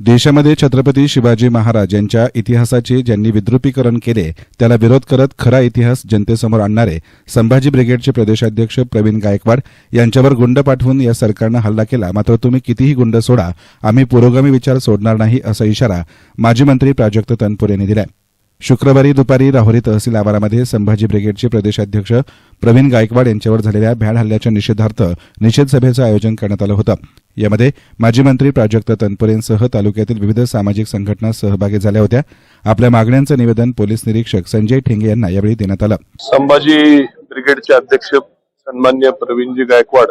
देशामध्ये छत्रपती शिवाजी महाराज यांच्या इतिहासाचे ज्यांनी विद्रुपीकरण केले त्याला विरोध करत खरा इतिहास जनतेसमोर आणणारे संभाजी ब्रिगेडचे प्रदेशाध्यक्ष प्रवीण गायकवाड यांच्यावर गुंड पाठवून या सरकारनं हल्ला केला. मात्र तुम्ही कितीही गुंड सोडा आम्ही पुरोगामी विचार सोडणार नाही असा इशारा माजी मंत्री प्राजक्त तनपूर यांनी दिलाय. शुक्रवारी दुपारी राहुरी तहसील आवारामध्ये संभाजी ब्रिगेडचे प्रदेशाध्यक्ष प्रवीण गायकवाड यांच्यावर झालेल्या भ्याड हल्ल्याच्या निषेधार्थ निषेध सभेचं आयोजन करण्यात आलं होतं. यामध्ये माजी मंत्री प्राजक्त तनपुरेंसह तालुक्यातील विविध सामाजिक संघटना सहभागी झाल्या होत्या. आपल्या मागण्यांचं निवेदन पोलीस निरीक्षक संजय ठेंगे यांना यावेळी देण्यात आलं. संभाजी ब्रिगेडचे अध्यक्ष सन्मान्य प्रवीणजी गायकवाड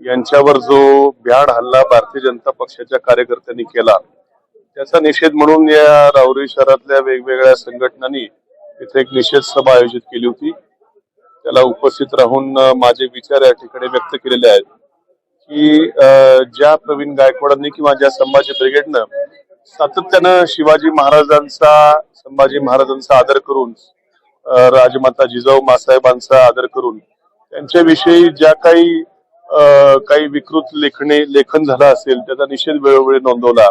यांच्यावर जो भ्याड हल्ला भारतीय जनता पक्षाच्या कार्यकर्त्यांनी केला त्याचा निषेध म्हणून या राहुरी शहरातल्या वेगवेगळ्या संघटनांनी इथे एक निषेध सभा आयोजित केली होती. त्याला उपस्थित राहून माझे विचार या ठिकाणी व्यक्त केलेले आहेत. की ज्या प्रवीण गायकवाडांनी किंवा ज्या संभाजी ब्रिगेडनं सातत्यानं शिवाजी महाराजांचा संभाजी महाराजांचा आदर करून राजमाता जिजाऊ मासाहेबांचा आदर करून त्यांच्याविषयी ज्या काही काही विकृत लेखणे लेखन झालं असेल त्याचा निषेध वेळोवेळी नोंदवला.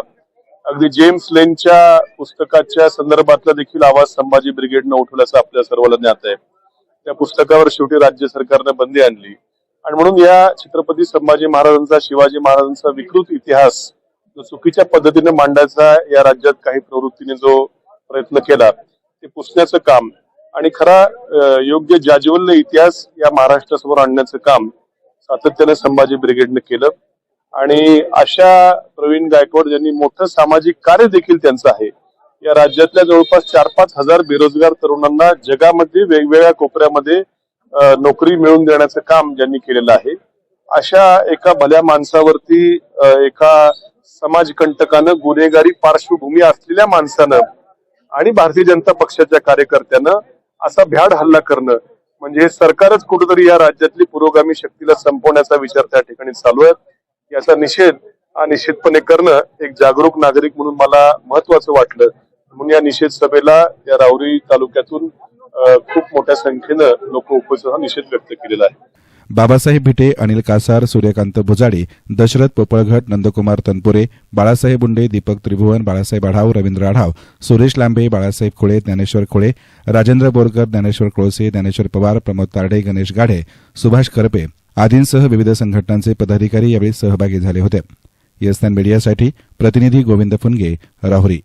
अगदी जेम्स लेनच्या पुस्तकाच्या संदर्भातला देखील आवाज संभाजी ब्रिगेडनं उठवल्याचं आपल्या सर्वांना ज्ञात आहे. त्या पुस्तकावर शेवटी राज्य सरकारनं बंदी आणली. आणि म्हणून या छत्रपती संभाजी महाराजांचा शिवाजी महाराजांचा विकृत इतिहास जो चुकीच्या पद्धतीने मांडायचा या राज्यात काही प्रवृत्तीने जो प्रयत्न केला ते पुसण्याचं काम आणि खरा योग्य जाज्वल्य इतिहास या महाराष्ट्रासमोर आणण्याचं काम सातत्याने संभाजी ब्रिगेडनं केलं. आणि अशा प्रवीण गायकवाड ज्यांनी मोठं सामाजिक कार्य देखील त्यांचं आहे या राज्यातल्या जवळपास चार पाच हजार बेरोजगार तरुणांना जगामध्ये वेगवेगळ्या कोपऱ्यामध्ये नोकरी मिळवून देण्याचं काम ज्यांनी केलेलं आहे अशा एका भल्या माणसावरती एका समाजकंटकानं गुन्हेगारी पार्श्वभूमी असलेल्या माणसानं आणि भारतीय जनता पक्षाच्या कार्यकर्त्यानं असा भ्याड हल्ला करणं म्हणजे हे सरकारच कुठेतरी या राज्यातली पुरोगामी शक्तीला संपवण्याचा विचार त्या ठिकाणी चालू आहे. याचा निषेध हा निश्चितपणे करणं एक जागरूक नागरिक म्हणून मला महत्वाचं वाटलं. म्हणून या निषेध सभेला या राऊरी तालुक्यातून खूप मोठ्या संख्येनं लोक उपस्थित निषेध व्यक्त केलेला आहे. बाबासाहेब भिटे अनिल कासार सूर्यकांत भुजाडी दशरथ पोपळघट नंदकुमार तनपुरे बाळासाहेब बुंडे दीपक त्रिभुवन बाळासाहेब आढाव रवींद्र आढाव सुरेश लांबे बाळासाहेब खुळे ज्ञानेश्वर खुळे राजेंद्र बोरकर ज्ञानेश्वर कोळसे ज्ञानेश्वर पवार प्रमोद तारडे गणेश गाढे सुभाष करपे आदींसह विविध संघटनांचे पदाधिकारी यावेळी सहभागी झाले होते. येसनान मीडियासाठी प्रतिनिधी गोविंद फुनगे राहुरी.